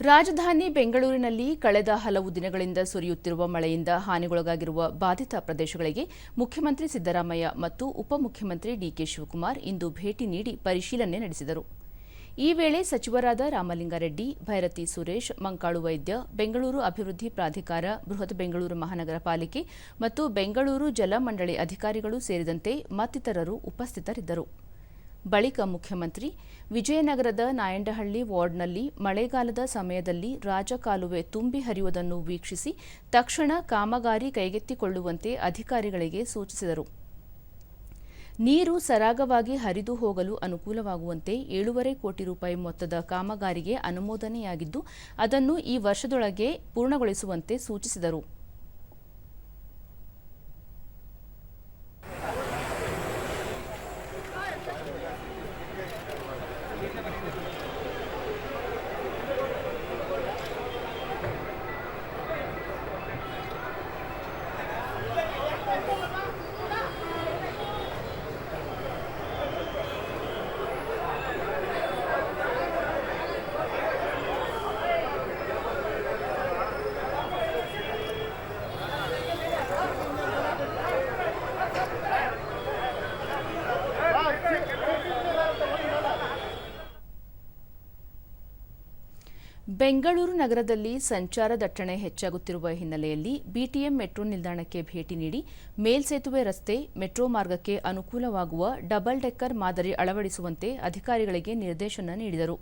ರಾಜಧಾನಿ ಬೆಂಗಳೂರಿನಲ್ಲಿ ಕಳೆದ ಹಲವು ದಿನಗಳಿಂದ ಸುರಿಯುತ್ತಿರುವ ಮಳೆಯಿಂದ ಹಾನಿಗೊಳಗಾಗಿರುವ ಬಾಧಿತ ಪ್ರದೇಶಗಳಿಗೆ ಮುಖ್ಯಮಂತ್ರಿ ಸಿದ್ದರಾಮಯ್ಯ ಮತ್ತು ಉಪಮುಖ್ಯಮಂತ್ರಿ ಡಿಕೆ ಶಿವಕುಮಾರ್ ಇಂದು ಭೇಟಿ ನೀಡಿ ಪರಿಶೀಲನೆ ನಡೆಸಿದರು. ಈ ವೇಳೆ ಸಚಿವರಾದ ರಾಮಲಿಂಗಾರೆಡ್ಡಿ, ಭೈರತಿ ಸುರೇಶ್, ಮಂಕಾಳು ವೈದ್ಯ, ಬೆಂಗಳೂರು ಅಭಿವೃದ್ಧಿ ಪ್ರಾಧಿಕಾರ, ಬೃಹತ್ ಬೆಂಗಳೂರು ಮಹಾನಗರ ಪಾಲಿಕೆ ಮತ್ತು ಬೆಂಗಳೂರು ಜಲಮಂಡಳಿ ಅಧಿಕಾರಿಗಳು ಸೇರಿದಂತೆ ಮತ್ತಿತರರು ಉಪಸ್ಥಿತರಿದ್ದರು. ಬಳಿಕ ಮುಖ್ಯಮಂತ್ರಿ ವಿಜಯನಗರದ ನಾಯಂಡಹಳ್ಳಿ ವಾರ್ಡ್ನಲ್ಲಿ ಮಳೆಗಾಲದ ಸಮಯದಲ್ಲಿ ರಾಜಕಾಲುವೆ ತುಂಬಿ ಹರಿಯುವುದನ್ನು ವೀಕ್ಷಿಸಿ ತಕ್ಷಣ ಕಾಮಗಾರಿ ಕೈಗೆತ್ತಿಕೊಳ್ಳುವಂತೆ ಅಧಿಕಾರಿಗಳಿಗೆ ಸೂಚಿಸಿದರು. ನೀರು ಸರಾಗವಾಗಿ ಹರಿದು ಹೋಗಲು ಅನುಕೂಲವಾಗುವಂತೆ ಏಳೂವರೆ ಕೋಟಿ ರೂಪಾಯಿ ಮೊತ್ತದ ಕಾಮಗಾರಿಗೆ ಅನುಮೋದನೆಯಾಗಿದ್ದು, ಅದನ್ನು ಈ ವರ್ಷದೊಳಗೆ ಪೂರ್ಣಗೊಳಿಸುವಂತೆ ಸೂಚಿಸಿದರು. ಬೆಂಗಳೂರು ನಗರದಲ್ಲಿ ಸಂಚಾರ ದಟ್ಟಣೆ ಹೆಚ್ಚಾಗುತ್ತಿರುವ ಹಿನ್ನೆಲೆಯಲ್ಲಿ ಬಿಟಿಎಂ ಮೆಟ್ರೋ ನಿಲ್ದಾಣಕ್ಕೆ ಭೇಟಿ ನೀಡಿ ಮೇಲ್ಸೇತುವೆ ರಸ್ತೆ ಮೆಟ್ರೋ ಮಾರ್ಗಕ್ಕೆ ಅನುಕೂಲವಾಗುವ ಡಬಲ್ ಡೆಕ್ಕರ್ ಮಾದರಿ ಅಳವಡಿಸುವಂತೆ ಅಧಿಕಾರಿಗಳಿಗೆ ನಿರ್ದೇಶನ ನೀಡಿದರು.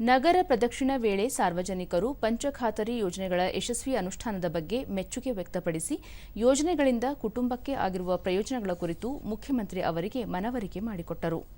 ನಗರ ಪ್ರದಕ್ಷಿಣ ವೇಳೆ ಸಾರ್ವಜನಿಕರು ಪಂಚಖಾತರಿ ಯೋಜನೆಗಳ ಯಶಸ್ವಿ ಅನುಷ್ಠಾನದ ಬಗ್ಗೆ ಮೆಚ್ಚುಗೆ ವ್ಯಕ್ತಪಡಿಸಿ ಯೋಜನೆಗಳಿಂದ ಕುಟುಂಬಕ್ಕೆ ಆಗಿರುವ ಪ್ರಯೋಜನಗಳ ಕುರಿತು ಮುಖ್ಯಮಂತ್ರಿ ಅವರಿಗೆ ಮನವರಿಕೆ ಮಾಡಿಕೊಟ್ಟರು.